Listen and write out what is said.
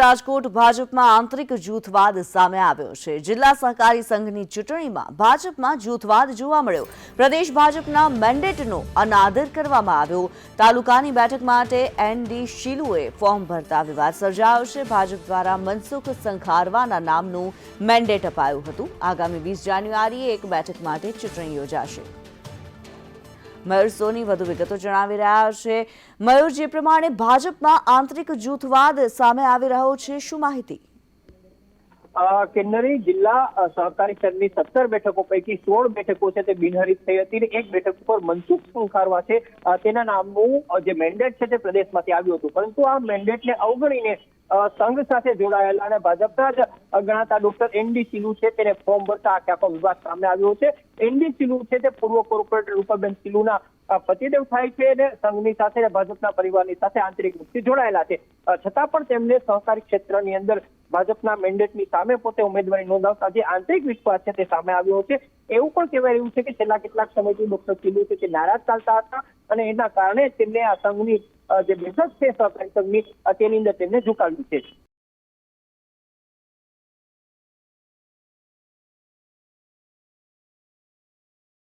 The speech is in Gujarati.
રાજકોટ ભાજપમાં આંતરિક જૂથવાદ સામે આવ્યો છે. જિલ્લા સહકારી સંઘની ચૂંટણીમાં ભાજપમાં જૂથવાદ જોવા મળ્યો. પ્રદેશ ભાજપના મેન્ડેટનો અનાદર કરવામાં આવ્યો. તાલુકાની બેઠક માટે એનડી શીલુએ ફોર્મ ભરતા વિવાદ સર્જાયો છે. ભાજપ દ્વારા મનસુખ સંખારવાના નામનું મેન્ડેટ અપાયું હતું. આગામી વીસ જાન્યુઆરીએ એક બેઠક માટે ચૂંટણી યોજાશે. મયુર સોની વધુ વિગતો જણાવી રહ્યા છે. મયુર, જે પ્રમાણે ભાજપમાં આંતરિક જૂથવાદ સામે આવી રહ્યો છે, શું માહિતી? કિન્નરી જિલ્લા સહકારી સંઘની સત્તર બેઠકો પૈકી સોળ બેઠકો છે તે બિનહરીફ થઈ હતી અને એક બેઠક ઉપર મનસુખ સુંખારવા છે. તેના નામનું જે મેન્ડેટ છે તે પ્રદેશમાંથી આવ્યું હતું. પરંતુ આ મેન્ડેટને અવગણીને સંઘ સાથે જોડાયેલા અને ભાજપના જ ગણાતા ડોક્ટર એનડી સિલુ છે તેને ફોર્મ ભરતા આખે આખો વિવાદ સામે આવ્યો છે. એનડી સિલુ છે તે પૂર્વ કોર્પોરેટર રૂપાબેન સિલુના પતિદેવ થાય છે અને સંઘની સાથે ભાજપના પરિવારની સાથે આંતરિક રૂપથી જોડાયેલા છે. છતાં પણ તેમને સહકારી ક્ષેત્રની અંદર ભાજપના મેન્ડેટની સામે પોતે ઉમેદવારી નોંધાવતા જે આંતરિક વિશ્વાસ છે તે સામે આવ્યો છે. એવું પણ કહેવાય રહ્યું છે કે છેલ્લા કેટલાક સમયથી ડોક્ટર સિલુ છે તે નારાજ ચાલતા હતા અને એના કારણે તેમને આ સંઘની જે બેઠક છે સહકારી સંઘની તેની અંદર તેમને ઝુકાવ્યું છે.